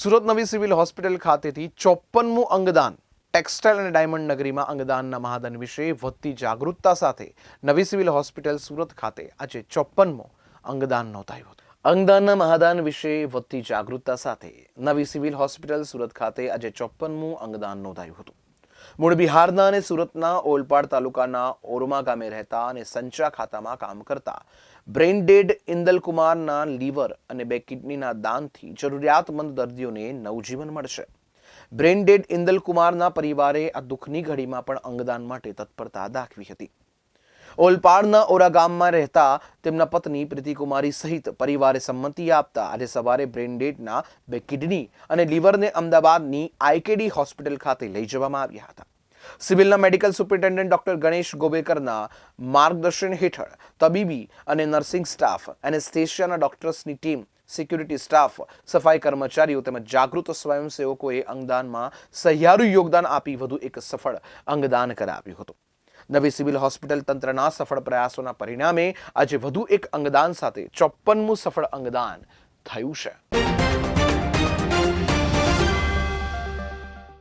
સુરત નવી civil hospital ખાતેથી ચોપ્પનમું અંગદાન, ટેક્સટાઇલ અને ડાયમંડ નગરીમાં અંગદાનના મહાદાન વિશે વધતી જાગૃતતા સાથે નવી સિવિલ હોસ્પિટલ સુરત ખાતે આજે ચોપ્પનમો અંગદાન નોંધાયું હતું. અંગદાનના મહાદાન વિશે વધતી જાગૃતતા સાથે નવી સિવિલ હોસ્પિટલ સુરત ખાતે આજે ચોપ્પનમું અંગદાન નોંધાયું હતું. મૂળ બિહારના અને સુરતના ઓલપાડ તાલુકાના ઓરમા ગામે રહેતા અને સંચા ખાતામાં કામ કરતા બ્રેઇન ડેડ ઇન્દલકુમારના લીવર અને બે કિડનીના દાનથી જરૂરિયાતમંદ દર્દીઓને નવજીવન મળશે. બ્રેઇન ડેડ ઇન્દલકુમારના પરિવારે આ દુઃખની ઘડીમાં પણ અંગદાન માટે તત્પરતા દાખવી હતી. ઓલપાડના ઓરા ગામમાં રહેતા તેમના પત્ની પ્રીતિકુમારી સહિત પરિવારે સંમતિ આપતા આજે સવારે બ્રેનડેડના બે કિડની અને લીવરને અમદાવાદની આઈકેડી હોસ્પિટલ ખાતે લઈ જવામાં આવ્યા હતા. સિવિલના મેડિકલ સુપ્રિન્ટેન્ડન્ટ ડોક્ટર ગણેશ ગોબેકરના માર્ગદર્શન હેઠળ તબીબી અને નર્સિંગ સ્ટાફ, એનેસ્થેશિયાના ડોક્ટર્સની ટીમ, સિક્યુરિટી સ્ટાફ, સફાઈ કર્મચારીઓ તેમજ જાગૃત સ્વયંસેવકોએ અંગદાનમાં સહિયારું યોગદાન આપી વધુ એક સફળ અંગદાન કરાવ્યું હતું. નવી સિવિલ હોસ્પિટલ તંત્રના સફળ પ્રયાસોના પરિણામે આજે વધુ એક અંગદાન સાથે ચોપ્પનમું સફળ અંગદાન થયું છે.